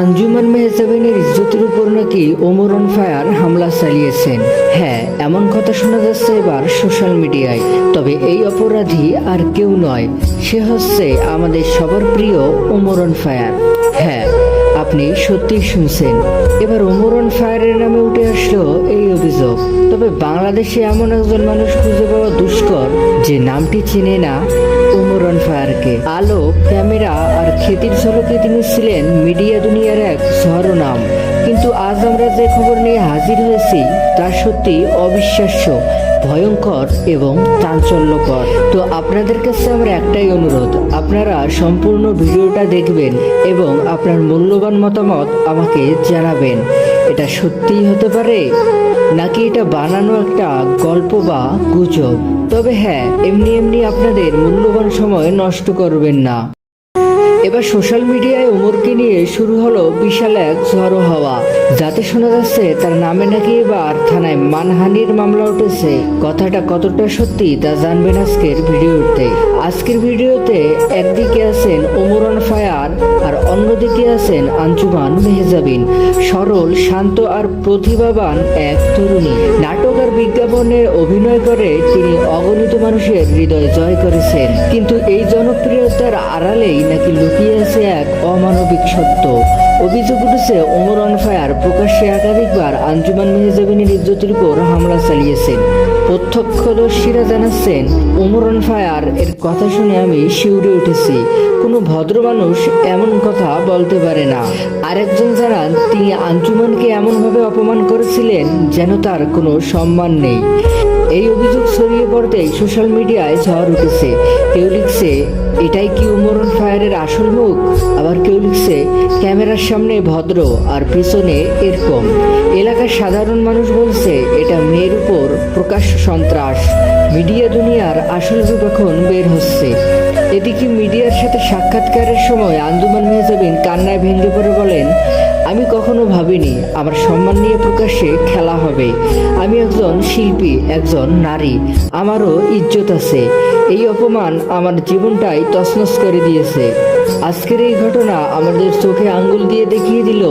আঞ্জুমান মেহজাবিনের ইজ্জতের উপর নাকি ওমরন ফায়ার হামলা চালিয়েছেন। হ্যাঁ এমন কথা শোনা যাচ্ছে এবার সোশ্যাল মিডিয়ায়। তবে এই অপরাধী আর কেউ নয়, সে হচ্ছে আমাদের সবার প্রিয় ওমরন ফায়ার। হ্যাঁ আপনি সত্যিই শুনছেন। এবার ওমরন ফায়ারের নামে উঠে আসলো এই অভিযোগ। তবে বাংলাদেশে এমন একজন মানুষ খুঁজে পাওয়া দুষ্কর, যে নামটি চেনে না ওমরন ফায়ারকে আলো, ক্যামেরা আর খ্যাতির ঝলকে তিনি ছিলেন মিডিয়া দুনিয়ার এক ঝড় নাম। কিন্তু আজ আমরা যে খবর নিয়ে হাজির হয়েছি, তা সত্যি অবিশ্বাস্য, ভয়ঙ্কর এবং চাঞ্চল্যকর। তো আপনাদের কাছে আমার একটাই অনুরোধ, আপনারা সম্পূর্ণ ভিডিওটা দেখবেন এবং আপনার মূল্যবান মতামত আমাকে জানাবেন। এটা সত্যিই হতে পারে? নাকি এটা বানানো একটা গল্প বা গুজব? তবে হ্যাঁ এমনি এমনি আপনাদের মূল্যবান সময় নষ্ট করবেন না। এবার সোশ্যাল মিডিয়ায় ওমরকে নিয়ে শুরু হলো বিশাল এক ঝড়ো হাওয়া। যাতে শোনা যাচ্ছে তার নামে নাকি এবার থানায় মানহানির মামলা উঠেছে। কথাটা কতটা সত্যি তা জানবেন আজকের ভিডিওতে। আজকের ভিডিওতে একদিকে আছেন আর অন্যদিকে আছেন আঞ্জুমান মেহজাবিন। সরল শান্ত আর প্রতিভাবান এক তরুণী। নাটক আর বিজ্ঞাপনে অভিনয় করে তিনি অগণিত মানুষের হৃদয় জয় করেছেন। কিন্তু এই জনপ্রিয়তার আড়ালেই নাকি লুকিয়ে আছে এক অমানবিক সত্য। অভিযোগ উঠেছে, ওমর অন ফায়ার প্রকাশ্যে একাধিকবার আঞ্জুমান মেহজাবিনের ইজ্জতের উপর হামলা চালিয়েছেন। প্রত্যক্ষদর্শীরা জানাচ্ছেন, ওমর অন ফায়ার এর কথা শুনে আমি শিউরে উঠেছি। কোনো ভদ্র মানুষ এমন কথা বলতে পারে না। আরেকজন জানান, তিনি আঞ্জুমানকে এমনভাবে অপমান করেছিলেন যেন তার কোনো সম্মান নেই। এই অভিযোগ ছড়িয়ে পড়তেই সোশ্যাল মিডিয়ায় ঝড় উঠেছে। কেউ লিখছে, এটাই কি উমরন ফায়ারের আসল মুখ? আবার কেউ লিখছে, ক্যামেরার সামনে ভদ্র আর পিছনে এরকম। এলাকার সাধারণ মানুষ বলছে, এটা মেয়ের উপর প্রকাশ্য সন্ত্রাস। মিডিয়া দুনিয়ার আসল রূপ এখন বের হচ্ছে। এদিকে মিডিয়ার সাথে সাক্ষাৎকারের সময় আঞ্জুমান মেহজাবিন কান্নায় ভেঙে পড়ে বলেন, আমি কখনো ভাবিনি আমার সম্মান নিয়ে প্রকাশ্যে খেলা হবে। আমি একজন শিল্পী, একজন নারী। আমারও ইজ্জত আছে। এই অপমান আমার জীবনটাই তছনছ করে দিয়েছে। আজকের এই ঘটনা আমাদের চোখে আঙ্গুল দিয়ে দেখিয়ে দিল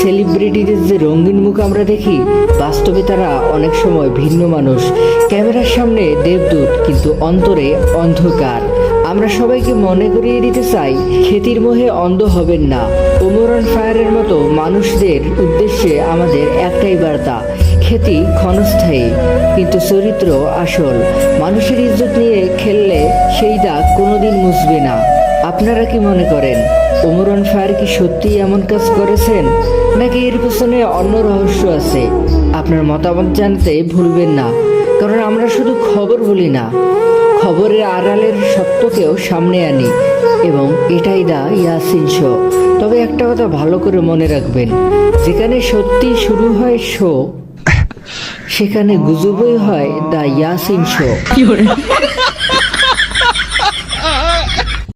সেলিব্রিটিদের যে রঙিন মুখ আমরা দেখি, বাস্তবে তারা অনেক সময় ভিন্ন মানুষ। ক্যামেরার সামনে দেবদূত, কিন্তু অন্তরে অন্ধকার। আমরা সবাইকে মনে করিয়ে দিতে চাই খ্যাতির মোহে অন্ধ হবেন না। ওমরন ফায়ারের মতো মানুষদের উদ্দেশ্যে আমাদের একটাই বার্তা খ্যাতি ক্ষণস্থায়ী, কিন্তু চরিত্র আসল। মানুষের ইজ্জত নিয়ে খেললে সেই দাগ কোনোদিন মুছবে না। আপনারা কি মনে করেন ওমরন ফায়ার কি সত্যিই এমন কাজ করেছেন, নাকি এর পেছনে অন্য রহস্য আছে? আপনার মতামত জানতে ভুলবেন না, কারণ আমরা শুধু খবর বলি না। খবরের আড়ালের সত্যকেও সামনে আনি এবং এটাই দা ইয়াসিন শো। তবে একটা কথা ভালো করে মনে রাখবেন, যেখানে সত্যি শুরু হয় শো, সেখানে গুজবই হয় দা ইয়াসিন শো।